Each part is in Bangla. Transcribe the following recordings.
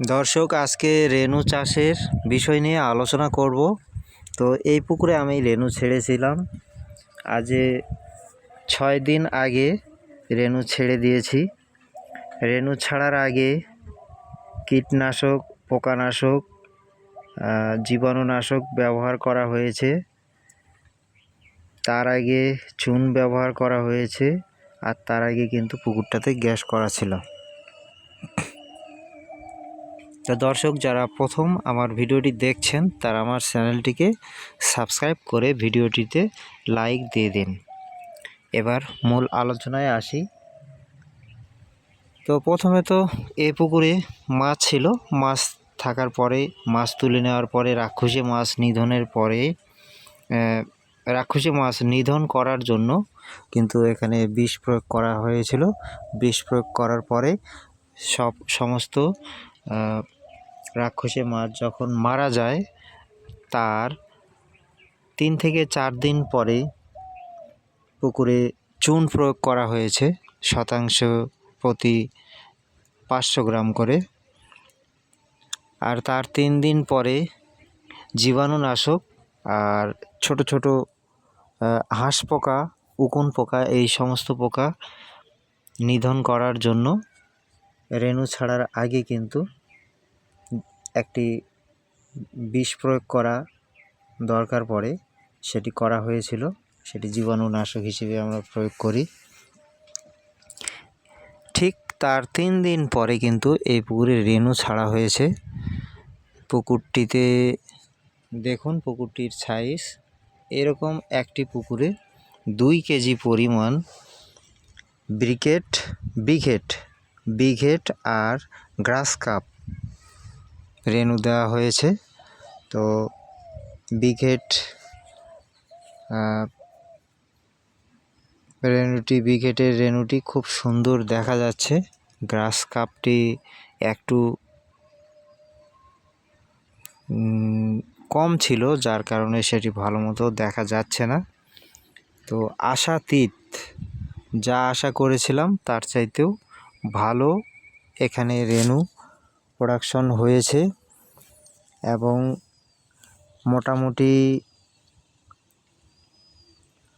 দর্শক, আজকে রেনু চাষের বিষয় নিয়ে আলোচনা করব। তো এই পুকুরে আমি রেনু ছেড়েছিলাম। আজ ছয় দিন আগে রেনু ছেড়ে দিয়েছি। রেনু ছাড়ার আগে কীটনাশক, পোকানাশক জীবাণুনাশক ব্যবহার করা হয়েছে। তার আগে চুন ব্যবহার করা হয়েছে আর তার আগে কিন্তু পুকুরটাতে গ্যাস করা ছিল। তো দর্শক, যারা প্রথম আমার ভিডিওটি দেখছেন, তারা আমার চ্যানেলটিকে সাবস্ক্রাইব করে ভিডিওটিতে লাইক দিয়ে দিন। এবার মূল আলোচনায় আসি। তো প্রথমে তো এ পুকুরে মাছ ছিল। মাছ থাকার পরে, মাছ তুলে নেওয়ার পরে, রাক্ষসে মাছ নিধনের পরে রাক্ষসী মাছ নিধন করার জন্য কিন্তু এখানে বিষ প্রয়োগ করা হয়েছিল। বিষ প্রয়োগ করার পরে সব সমস্ত রাক্ষসী মাছ যখন মারা যায়, তার তিন থেকে চার দিন পরে পুকুরে চুন প্রয়োগ করা হয়েছে, শতাংশ প্রতি পাঁচশো গ্রাম করে। আর তার তিন দিন পরে জীবাণুনাশক আর ছোট ছোট হাঁস পোকা, উকুন পোকা, এই সমস্ত পোকা নিধন করার জন্য রেণু ছাড়ার আগে কিন্তু একটি বিষ প্রয়োগ করা দরকার পড়ে। সেটি করা হয়েছিল। সেটি জীবাণুনাশক হিসেবে আমরা প্রয়োগ করি। ঠিক তার তিন দিন পরে কিন্তু এই পুকুরে রেণু ছাড়া হয়েছে। পুকুরটিতে দেখুন পুকুরটির সাইজ এরকম একটি পুকুরে দুই কেজি পরিমাণ ব্রিকেট, বিঘেট বিঘেট আর গ্রাস কাপ রেণু দেওয়া হয়েছে। তো বিঘেট রেণুটি, বিঘেটের রেণুটি খুব সুন্দর দেখা যাচ্ছে। গ্রাস কাপটি একটু কম ছিল, যার কারণে সেটি ভালো মতো দেখা যাচ্ছে না। তো আশাতীত যা আশা করেছিলাম তার চাইতেও ভালো এখানে রেণু প্রোডাকশন হয়েছে এবং মোটামুটি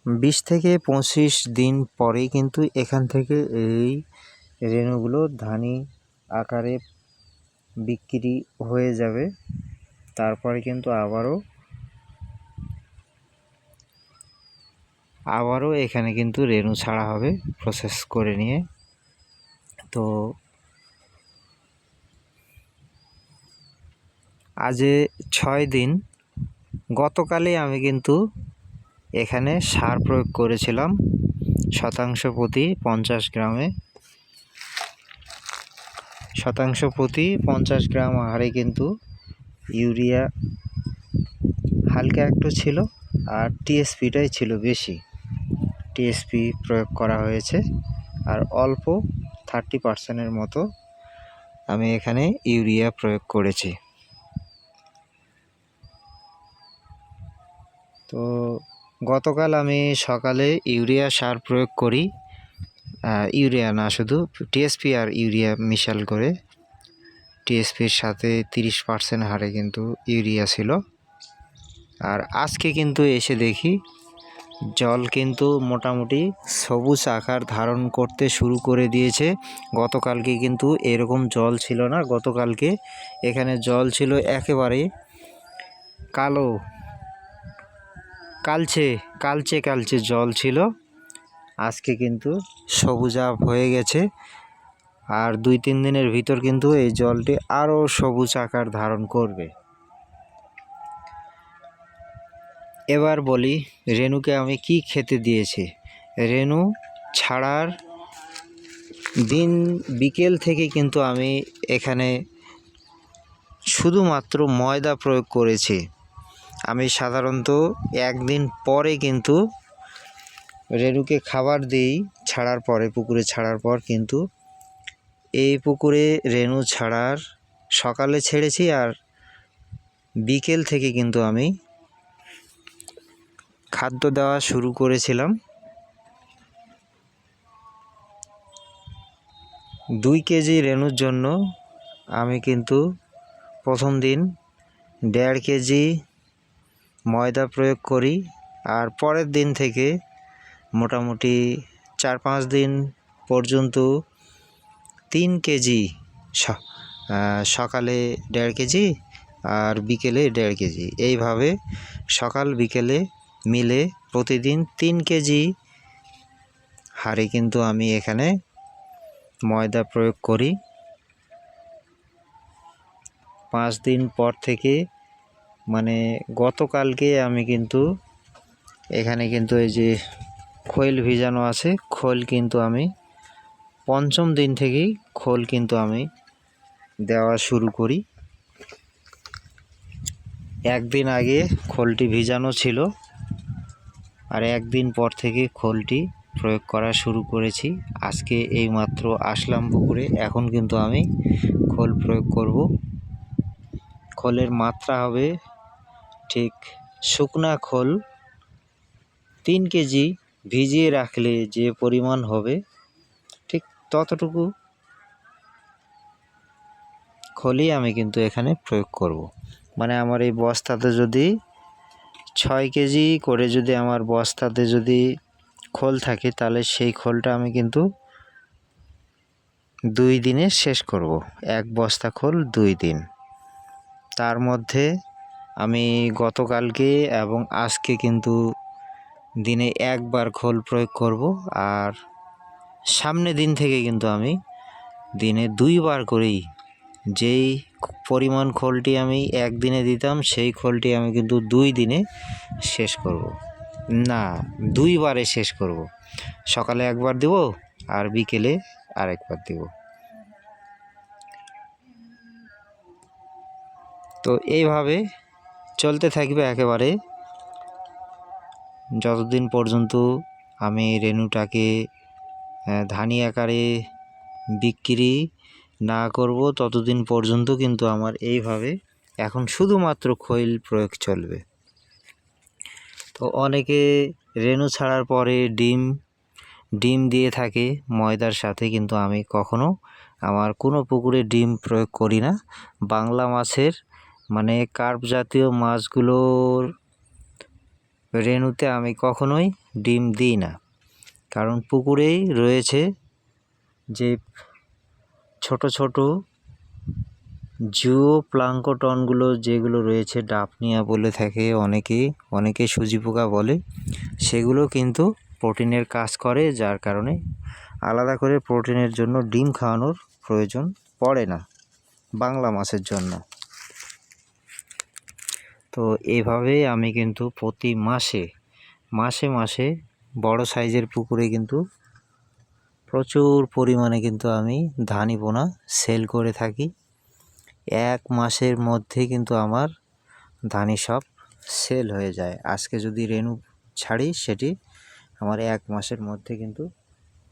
বিশ থেকে পঁচিশ দিন পরেই কিন্তু এখান থেকে এই রেণুগুলো ধানি আকারে বিক্রি হয়ে যাবে। তারপরে কিন্তু আবারও আবারও এখানে কিন্তু রেণু ছাড়া হবে প্রসেস করে নিয়ে। তো আজে ছয় দিন। গতকালে আমি কিন্তু এখানে সার প্রয়োগ করেছিলাম শতাংশ প্রতি পঞ্চাশ গ্রামে। শতাংশ প্রতি পঞ্চাশ গ্রাম হারে কিন্তু ইউরিয়া হালকা একটু ছিল আর টিএসপিটাই ছিল বেশি। টিএসপি প্রয়োগ করা হয়েছে আর অল্প থার্টি পার্সেন্টের মতো আমি এখানে ইউরিয়া প্রয়োগ করেছি। তো গতকাল আমি সকালে ইউরিয়া সার প্রয়োগ করি। ইউরিয়া না, শুধু টিএসপি আর ইউরিয়া মিশাল করে। টিএসপির সাথে তিরিশ পার্সেন্ট হারে কিন্তু ইউরিয়া ছিল। আর আজকে কিন্তু এসে দেখি জল কিন্তু মোটামুটি সবুজ আকার ধারণ করতে শুরু করে দিয়েছে। গতকালকে কিন্তু এরকম জল ছিল না। গতকালকে এখানে জল ছিল একেবারে কালো কালচে কালচে কালচে জল ছিল। আজকে কিন্তু সবুজাভ হয়ে গেছে। আর দুই, তিন দিনের ভিতর কিন্তু এই জলটি আরও সবুজ আকার ধারণ করবে। এবার বলি রেনুকে আমি কি খেতে দিয়েছি? রেনু ছাড়ার দিন বিকেল থেকে কিন্তু আমি এখানে শুধুমাত্র ময়দা প্রয়োগ করেছি। আমি সাধারণত একদিন পরে কিন্তু রেনুকে খাবার দিই, ছাড়ার পরে, পুকুরে ছাড়ার পর কিন্তু। এই পুকুরে রেনু ছাড়ার সকালে ছেড়েছি আর বিকেল থেকে কিন্তু আমি খাদ্য দেওয়া শুরু করেছিলাম। দুই কেজি রেনুর জন্য আমি কিন্তু প্রথম দিন দেড় কেজি ময়দা প্রয়োগ করি আর পরের দিন থেকে মোটামুটি চার পাঁচ দিন পর্যন্ত তিন কেজি সকালে দেড় কেজি আর বিকেলে দেড় কেজি। এইভাবে সকাল বিকেলে মিলে প্রতিদিন তিন কেজি হারে কিন্তু আমি এখানে ময়দা প্রয়োগ করি। পাঁচ দিন পর থেকে মানে গতকালকে আমি কিন্তু এখানে কিন্তু এই যে খোল ভিজানো আছে, খোল কিন্তু আমি পঞ্চম দিন থেকেই খোল কিন্তু আমি দেওয়া শুরু করি। একদিন আগে খোলটি ভিজানো ছিল আর একদিন পর থেকে খোলটি প্রয়োগ করা শুরু করেছি। আজকে এইমাত্র আসলাম পুকুরে, এখন কিন্তু আমি খোল প্রয়োগ করব। খোলের মাত্রা হবে ঠিক শুকনা খোল। তিন কেজি ভিজিয়ে রাখলে যে পরিমাণ হবে, ঠিক ততটুকু খোলই আমি কিন্তু এখানে প্রয়োগ করব। মানে আমার এই বস্তাতে যদি ছয় কেজি করে যদি আমার বস্তাতে যদি খোল থাকে, তাহলে সেই খোলটা আমি কিন্তু দুই দিনে শেষ করব। এক বস্তা খোল দুই দিন। তার মধ্যে আমি গতকালকে এবং আজকে কিন্তু দিনে একবার খোল প্রয়োগ করব। আর সামনে দিন থেকে কিন্তু আমি দিনে দুইবার করেই যেই পরিমাণ খোলটি আমি একদিনে দিতাম, সেই খোলটি আমি কিন্তু দুই দিনে শেষ করব। না, দুইবারে শেষ করব। সকালে একবার দেব আর বিকেলে আরেকবার দেব। তো এইভাবে চলতে থাকবে একেবারে। যতদিন পর্যন্ত আমি রেনুটাকে ধানি আকারে বিক্রি না করব, ততদিন পর্যন্ত কিন্তু আমার এইভাবে এখন শুধুমাত্র খৈল প্রয়োগ চলবে। তো অনেকে রেনু ছাড়ার পরে ডিম ডিম দিয়ে থাকে ময়দার সাথে, কিন্তু আমি কখনো আমার কোনো পুকুরে ডিম প্রয়োগ করি না। বাংলা মাছের মানে কার্প জাতীয় মাছগুলোর রেনুতে আমি কখনোই ডিম দিই না। কারণ পুকুরেই রয়েছে যে ছোট ছোট জিও প্লাঙ্কটনগুলো যেগুলো রয়েছে ডাফনিয়া বলে থাকে অনেকে অনেকে সুজি পোকা বলে, সেগুলো কিন্তু প্রোটিনের কাজ করে, যার কারণে আলাদা করে প্রোটিনের জন্য ডিম খাওয়ানোর প্রয়োজন পড়ে না বাংলা মাছের জন্য। তো এইভাবে আমি কিন্তু প্রতি মাসে মাসে মাসে বড় সাইজের পুকুরে কিন্তু প্রচুর পরিমাণে কিন্তু আমি ধানি পোনা সেল করে থাকি। এক মাসের মধ্যে কিন্তু আমার ধানি সব সেল হয়ে যায়। আজকে যদি রেনু ছাড়ি সেটি আমার এক মাসের মধ্যে কিন্তু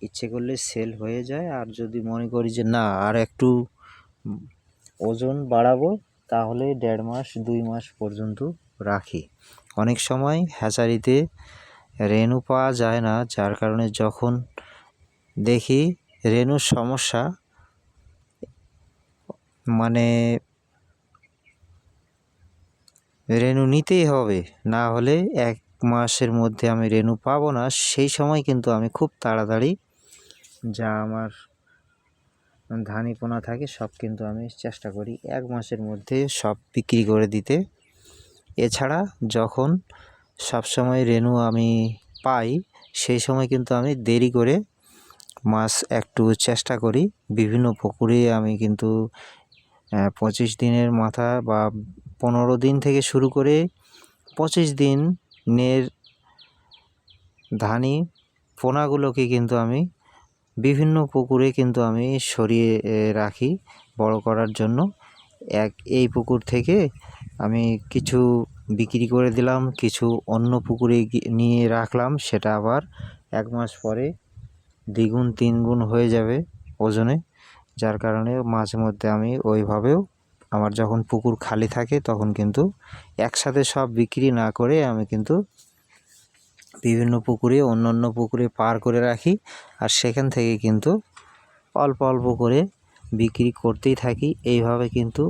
ইচ্ছে করলে সেল হয়ে যায়। আর যদি মনে করি যে না, আর একটু ওজন বাড়াবো তাহলে দেড় মাস, দুই মাস পর্যন্ত রাখি। অনেক সময় হ্যাচারিতে রেনু পাওয়া যায় না, যার কারণে যখন দেখি রেনুর সমস্যা মানে রেনু নিতেই হবে। না হলে এক মাসের মধ্যে আমি রেনু পাবো না, সেই সময় কিন্তু আমি খুব তাড়াতাড়ি যা আমার ধানি পোনা থাকে, সব কিন্তু আমি চেষ্টা করি এক মাসের মধ্যে সব বিক্রি করে দিতে। এছাড়া যখন সব সময় রেনু আমি পাই, সেই সময় কিন্তু আমি দেরি করে মাছ একটু চেষ্টা করি। বিভিন্ন পুকুরে আমি কিন্তু পঁচিশ দিনের মাথা বা পনেরো দিন থেকে শুরু করে পঁচিশ দিনের ধানি পোনাগুলোকে কিন্তু আমি বিভিন্ন পুকুরে কিন্তু আমি সরিয়ে রাখি বড় করার জন্য। এক, এই পুকুর থেকে আমি কিছু বিক্রি করে দিলাম, কিছু অন্য পুকুরে নিয়ে রাখলাম, সেটা আবার এক মাস পরে দ্বিগুণ তিনগুণ হয়ে যাবে ওজনে। যার কারণে মাঝে মধ্যে আমি ওইভাবেও আমার যখন পুকুর খালি থাকে তখন কিন্তু একসাথে সব বিক্রি না করে আমি কিন্তু বিভিন্ন পুকুরে অন্য অন্য পুকুরে পার করে রাখি। আর সেখান থেকে কিন্তু অল্প অল্প করে বিক্রি করতেই থাকি। এইভাবে কিন্তু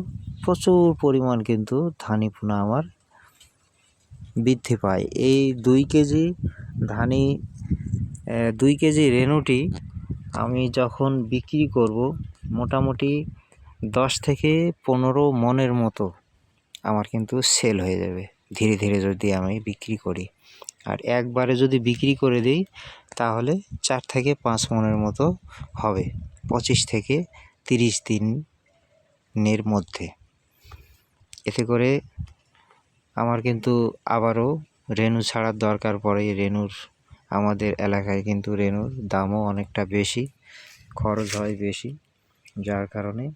প্রচুর পরিমাণ কিন্তু ধানি পোনা আমার বৃদ্ধি পায়। এই দুই কেজি ধানি দুই কেজি রেনুটি আমি যখন বিক্রি করব মোটামুটি দশ থেকে পনেরো মনের মতো আমার কিন্তু সেল হয়ে যাবে। ধীরে ধীরে যদি আমি বিক্রি করি। আর একবারে যদি বিক্রি করে দিই, তাহলে চার থেকে পাঁচ মনের মতো হবে, পঁচিশ থেকে তিরিশ দিনের মধ্যে। এতে করে আমার কিন্তু আবারও রেনু ছাড়ার দরকার পড়ে। রেনুর আমাদের এলাকায় কিন্তু রেনুর দামও অনেকটা বেশি, খরচ হয় বেশি, যার কারণে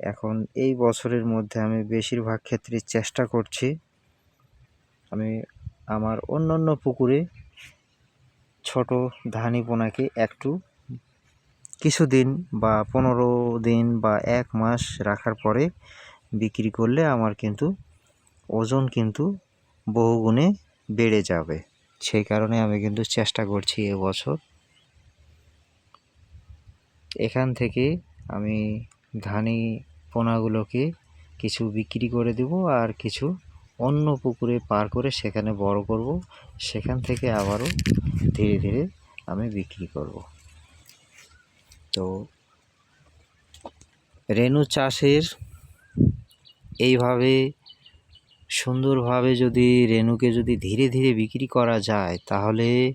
এখন এই বছরের মধ্যে আমি বেশিরভাগ ক্ষেত্রে চেষ্টা করছি, আমি আমার অন্য অন্য পুকুরে ছোট ধানি পোনাকে একটু কিছুদিন বা পনেরো দিন বা এক মাস রাখার পরে বিক্রি করলে আমার কিন্তু ওজন কিন্তু বহুগুণে বেড়ে যাবে। সেই কারণে আমি কিন্তু চেষ্টা করছি এবছর এখান থেকে আমি ধানি পোনাগুলোকে কিছু বিক্রি করে দেব আর কিছু অন্য পুকুরে পার করে সেখানে বড় করব। সেখান থেকে আবারও ধীরে ধীরে আমি বিক্রি করব। তো রেনু চাষের এইভাবে সুন্দরভাবে যদি রেনুকে যদি ধীরে ধীরে বিক্রি করা যায়, তাহলে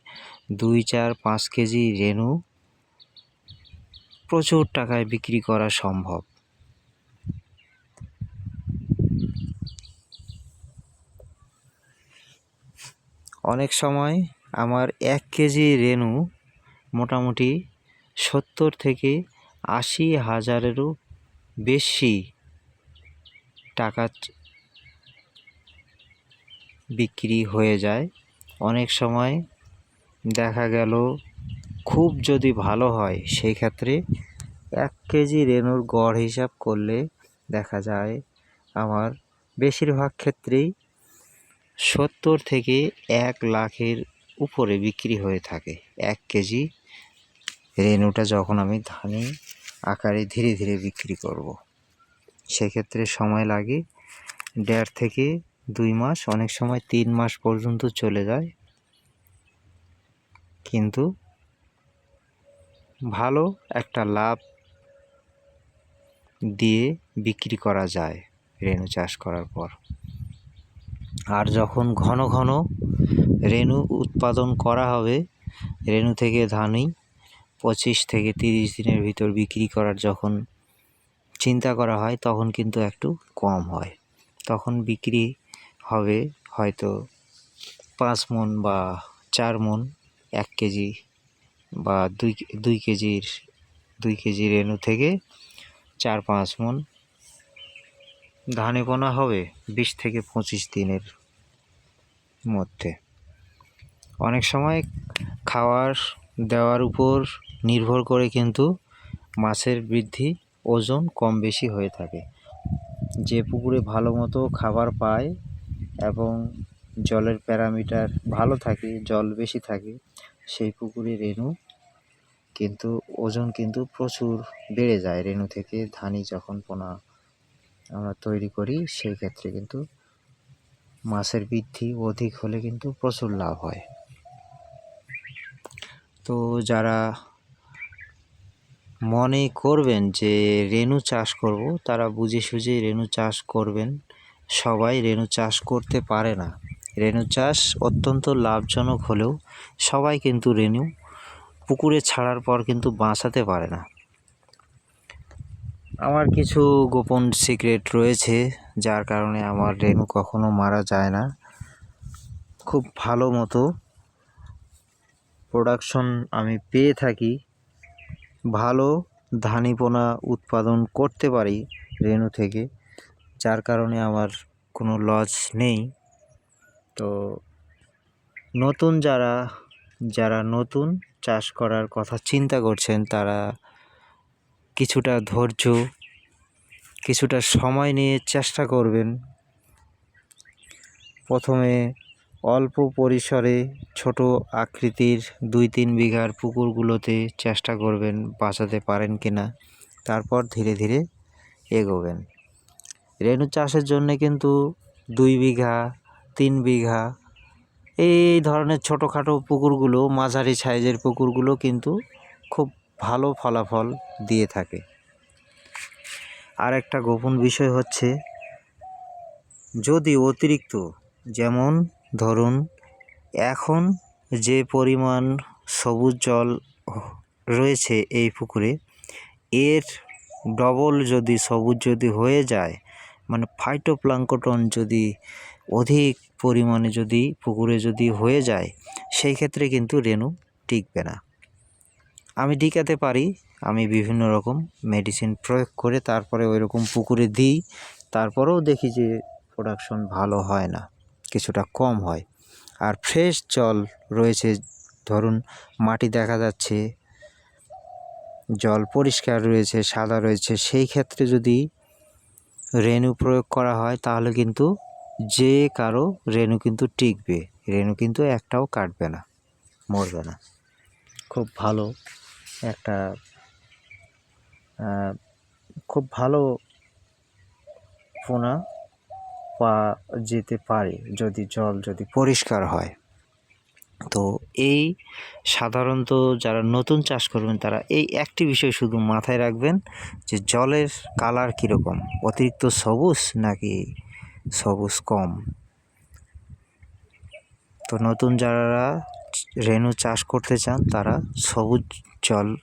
দুই, চার, পাঁচ কেজি রেনু প্রচুর টাকায় বিক্রি করা সম্ভব। অনেক সময় আমার এক কেজি রেনু মোটামুটি সত্তর থেকে আশি হাজারেরও বেশি টাকা বিক্রি হয়ে যায়। অনেক সময় দেখা গেল খুব যদি ভালো হয়, সেই ক্ষেত্রে এক কেজি রেনুর গড় হিসাব করলে দেখা যায় আমার বেশিরভাগ ক্ষেত্রেই সত্তর থেকে এক লাখের উপরে বিক্রি হয়ে থাকে এক কেজি রেনুটা যখন আমি ধানি আকারে ধীরে ধীরে বিক্রি করব। সেক্ষেত্রে সময় লাগে দেড় থেকে দুই মাস, অনেক সময় তিন মাস পর্যন্ত চলে যায় কিন্তু ভালো একটা লাভ দিয়ে বিক্রি করা যায় রেনু চাষ করার পর আর যখন ঘন ঘন রেনু উৎপাদন করা হবে রেনু থেকে ধানই পঁচিশ থেকে তিরিশ দিনের ভিতর বিক্রি করার যখন চিন্তা করা হয়, তখন কিন্তু একটু কম হয়। তখন বিক্রি হবে হয়তো পাঁচ মন বা চার মন এক কেজি বা দুই দুই কেজির, দুই কেজি রেনু থেকে চার পাঁচ মন ধানে পোনা হবে বিশ থেকে পঁচিশ দিনের মধ্যে। অনেক সময় খাওয়ার, দেওয়ার উপর নির্ভর করে কিন্তু মাছের বৃদ্ধি ওজন কম বেশি হয়ে থাকে। যে পুকুরে ভালো মতো খাবার পায় এবং জলের প্যারামিটার ভালো থাকে, জল বেশি থাকে, সেই পুকুরে রেণু কিন্তু ওজন কিন্তু প্রচুর বেড়ে যায়। রেণু থেকে ধানি যখন পোনা আমরা তৈরি করি, সেই ক্ষেত্রে কিন্তু মাছের বৃদ্ধি অধিক হলে কিন্তু প্রচুর লাভ হয়। তো যারা মনে করবেন যে রেনু চাষ করব, তারা বুঝে সুঝে রেনু চাষ করবেন। সবাই রেনু চাষ করতে পারে না। রেনু চাষ অত্যন্ত লাভজনক হলেও সবাই কিন্তু রেনু পুকুরে ছাড়ার পর কিন্তু বাঁচাতে পারে না। আমার কিছু গোপন সিক্রেট রয়েছে, যার কারণে আমার রেনু কখনো মারা যায় না। খুব ভালো মতো প্রোডাকশন আমি পেয়ে থাকি। ভালো ধানি পোনা উৎপাদন করতে পারি রেনু থেকে, যার কারণে আমার কোনো লস নেই। তো নতুন যারা যারা নতুন চাষ করার কথা চিন্তা করছেন, তারা কিছুটা ধৈর্য, কিছুটা সময় নিয়ে চেষ্টা করবেন। প্রথমে অল্প পরিসরে ছোট আকৃতির দুই তিন বিঘার পুকুরগুলোতে চেষ্টা করবেন বাঁচাতে পারেন কি না। তারপর ধীরে ধীরে এগোবেন। রেণু চাষের জন্যে কিন্তু দুই বিঘা, তিন বিঘা, এই ধরনের ছোটোখাটো পুকুরগুলো, মাঝারি সাইজের পুকুরগুলো কিন্তু খুব ভালো ফলাফল দিয়ে থাকে। আর একটা গোপন বিষয় হচ্ছে, যদি অতিরিক্ত, যেমন ধরুন, এখন যে পরিমাণ সবুজ জল রয়েছে এই পুকুরে, এর ডবল যদি সবুজ যদি হয়ে যায় মানে ফাইটোপ্লাঙ্কটন যদি অধিক পরিমাণে যদি পুকুরে যদি হয়ে যায়, সেই ক্ষেত্রে কিন্তু রেণু টিকবে না। আমি টিকাতে পারি, আমি বিভিন্ন রকম মেডিসিন প্রয়োগ করে তারপরে ওই রকম পুকুরে দিই, তারপরেও দেখি যে প্রোডাকশন ভালো হয় না, কিছুটা কম হয়। আর ফ্রেশ জল রয়েছে, ধরুন মাটি দেখা যাচ্ছে, জল পরিষ্কার রয়েছে, সাদা রয়েছে, সেই ক্ষেত্রে যদি রেণু প্রয়োগ করা হয়, তাহলে কিন্তু যে কারও রেণু কিন্তু টিকবে, রেণু কিন্তু একটাও কাটবে না, মরবে না। খুব ভালো। একটা খুব ভালো পোনা পা যেতে পারে যদি জল যদি পরিষ্কার হয়। তো এই সাধারণত যারা নতুন চাষ করবেন, তারা এই একটি বিষয় শুধু মাথায় রাখবেন যে জলের কালার কীরকম? অতিরিক্ত সবুজ নাকি সবুজ কম? তো নতুন যারা রেণু চাষ করতে চান, তারা সবুজ জল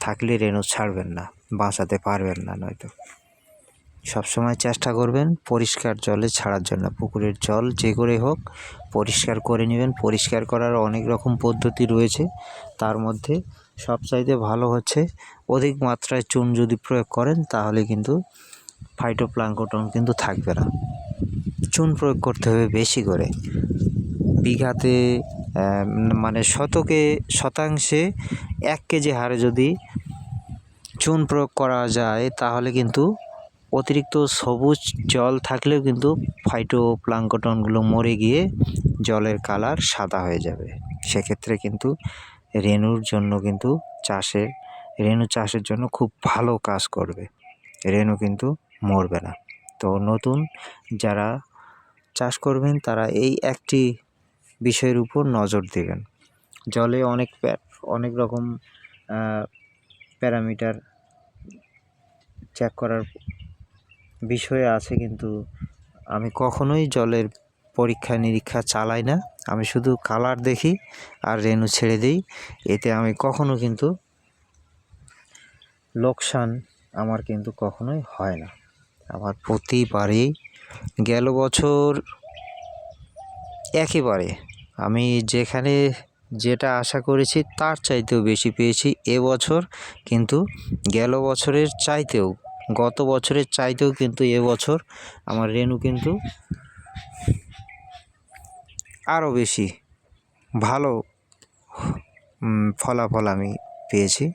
থাকলে রেণু ছাড়বেন না, বাঁচাতে পারবেন না নয়তো। সবসময় চেষ্টা করবেন পরিষ্কার জলে ছাড়ার জন্য। পুকুরের জল যে করে হোক পরিষ্কার করে নেবেন। পরিষ্কার করার অনেক রকম পদ্ধতি রয়েছে। তার মধ্যে সবচাইতে ভালো হচ্ছে অধিক মাত্রায় চুন যদি প্রয়োগ করেন, তাহলে কিন্তু ফাইটোপ্লাঙ্কটন কিন্তু থাকবে না। চুন প্রয়োগ করতে হবে বেশি করে। বিঘাতে মানে শতকে শতাংশে এক কেজি হারে যদি চুন প্রয়োগ করা যায়, তাহলে কিন্তু অতিরিক্ত সবুজ জল থাকলেও কিন্তু ফাইটো প্লাঙ্কটনগুলো মরে গিয়ে জলের কালার সাদা হয়ে যাবে। সেক্ষেত্রে কিন্তু রেণুর জন্য কিন্তু চাষের, রেণু চাষের জন্য খুব ভালো কাজ করবে। রেণু কিন্তু মরবে না। তো নতুন যারা চাষ করবেন, তারা এই একটি বিষয়ের উপর নজর দেবেন। জলে অনেক অনেক রকম প্যারামিটার চেক করার বিষয় আছে কিন্তু আমি কখনোই জলের পরীক্ষা নিরীক্ষা চালাই না। আমি শুধু কালার দেখি আর রেণু ছেড়ে দিই। এতে আমি কখনো কিন্তু লোকসান আমার কিন্তু কখনোই হয় না। আমার প্রতিবারেই গেল বছর একেবারে। আমি যেখানে যেটা আশা করেছি তার চাইতেও বেশি পেয়েছি এবছর কিন্তু গেল বছরের চাইতেও, গত বছরের চাইতেও কিন্তু এবছর আমার রেণু কিন্তু আরও বেশি ভালো ফলাফল আমি পেয়েছি।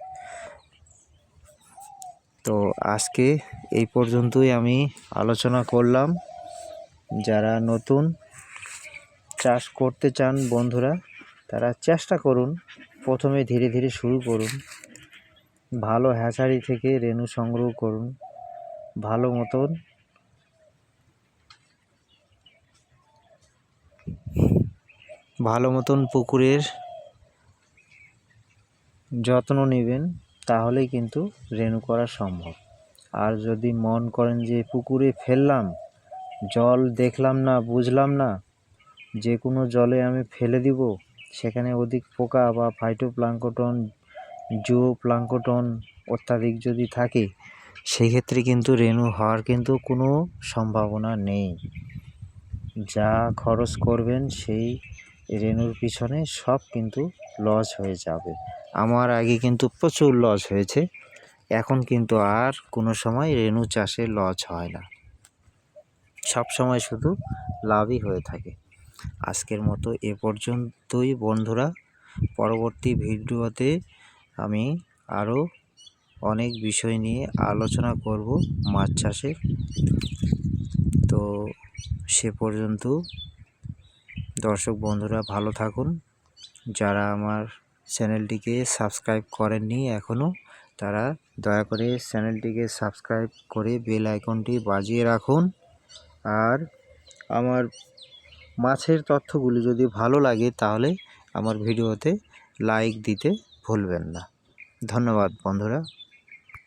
তো আজকে এই পর্যন্তই আমি আলোচনা করলাম। যারা নতুন চাষ করতে চান বন্ধুরা, তারা চেষ্টা করুন। প্রথমে ধীরে ধীরে শুরু করুন। ভালো হ্যাচারি থেকে রেণু সংগ্রহ করুন। ভালো মতন ভালো মতন পুকুরের যত্ন নেবেন, তাহলেই কিন্তু রেণু করা সম্ভব। আর যদি মন করেন যে পুকুরে ফেললাম, জল দেখলাম না, বুঝলাম না যে কোনো জলে আমি ফেলে দিব। সেখানে অধিক পোকা বা ফাইটোপ্লাঙ্কটন জুও প্লাঙ্কটন অত্যাধিক যদি থাকে সেই ক্ষেত্রে কিন্তু রেণু হওয়ার কিন্তু কোনো সম্ভাবনা নেই। যা খরচ করবেন সেই রেণুর পিছনে সব কিন্তু লস হয়ে যাবে। আমার আগে কিন্তু প্রচুর লস হয়েছে। এখন কিন্তু আর কোনো সময় রেণু চাষে লস হয় না। সব সময় শুধু লাভই হয়ে থাকে। আজকের মতো এ পর্যন্তই, বন্ধুরা। পরবর্তী ভিডিওতে আমি আরও অনেক বিষয় নিয়ে আলোচনা করব মাছ চাষের। তো সে পর্যন্ত দর্শক বন্ধুরা ভালো থাকুন। যারা আমার চ্যানেলটিকে সাবস্ক্রাইব করেননি এখনও, তারা দয়া করে চ্যানেলটিকে সাবস্ক্রাইব করে বেল আইকনটি বাজিয়ে রাখুন। আর আমার মাছের তথ্যগুলি যদি ভালো লাগে তাহলে আমার ভিডিওতে লাইক দিতে ভুলবেন না। ধন্যবাদ বন্ধুরা।